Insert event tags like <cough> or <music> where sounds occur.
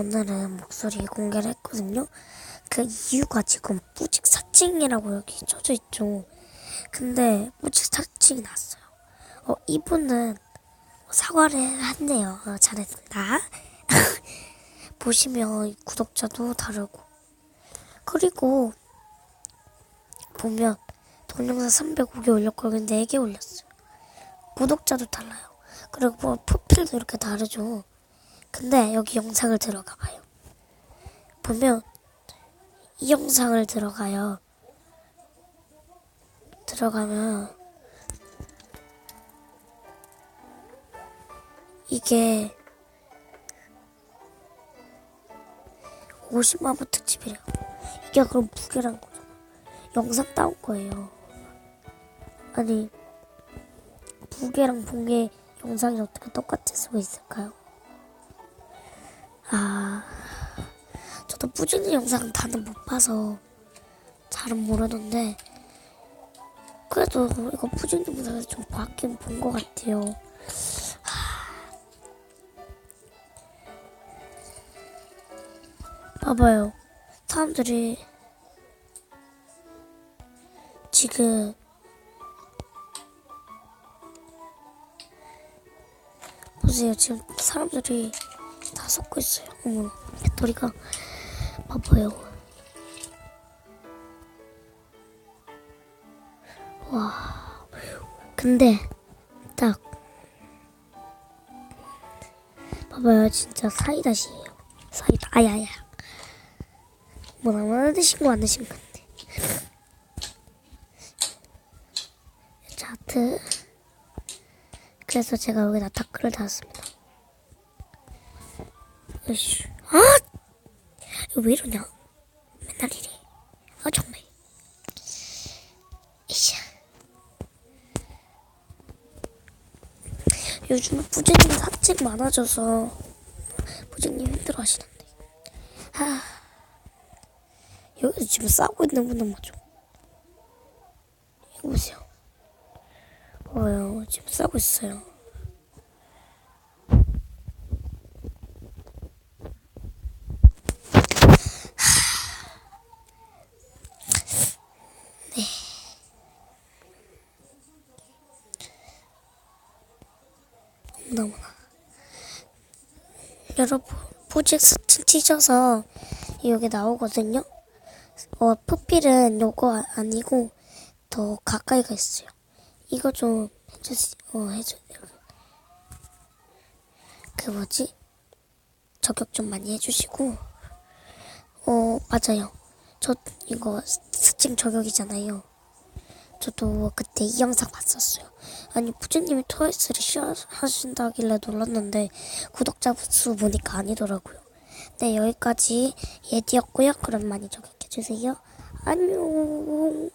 오늘은 목소리 공개를 했거든요. 그 이유가 지금 뿌직 사칭이라고 여기 써져 있죠. 근데 뿌직 사칭이 났어요. 어, 이분은 사과를 했네요. 어, 잘했습니다. <laughs> 보시면 구독자도 다르고. 그리고 보면 동영상 305개 올렸거든요. 4개 올렸어요. 구독자도 달라요. 그리고 뭐 프로필도 이렇게 다르죠. 근데 여기 영상을 들어가 봐요. 보면 이 영상을 들어가요. 들어가면 이게 50만 부 특집이래요. 이게 그럼 무게란 거잖아. 영상 따온 거예요. 아니 무게랑 본게 영상이 어떻게 똑같을 수가 있을까요? 아, 저도 뿌지는 영상 다는 못 봐서 잘은 모르는데 그래도 이거 뿌지는 영상에서 좀 봤긴 본 것 같아요. 봐봐요. 사람들이 지금 보세요. 지금 사람들이 다 섞고 있어요. 어머, 배터리가 봐봐요. 와, 근데 딱 봐봐요. 진짜 사이다시예요. 사이다. 아야야. 뭐 나만 드신 거 안 드신 건데. 차트. 그래서 제가 여기다 타크를 달았습니다. 아! 왜 이러냐? 맨날 이래. 아, 정말. 이샤. 요즘에 부장님 사책 많아져서 부장님 힘들어 하시던데. 아. 여기서 지금 싸우고 있는 분은 뭐죠? 이거 보세요. 어요, 지금 싸우고 있어요. 네. 너무나. 여러분, 포직스 치셔서 여기 나오거든요. 어, 프필은 요거 아니고 더 가까이가 있어요. 이거 좀 해주시, 어, 해줘. 그 뭐지? 저격 좀 많이 해주시고, 어, 맞아요. 저 이거 스팅 저격이잖아요. 저도 그때 이 영상 봤었어요. 아니, 부장님이 트와이스를 시하신다길래 놀랐는데, 구독자 수 보니까 아니더라고요. 네, 여기까지 예디였고요. 그럼 많이 저격해주세요. 안녕.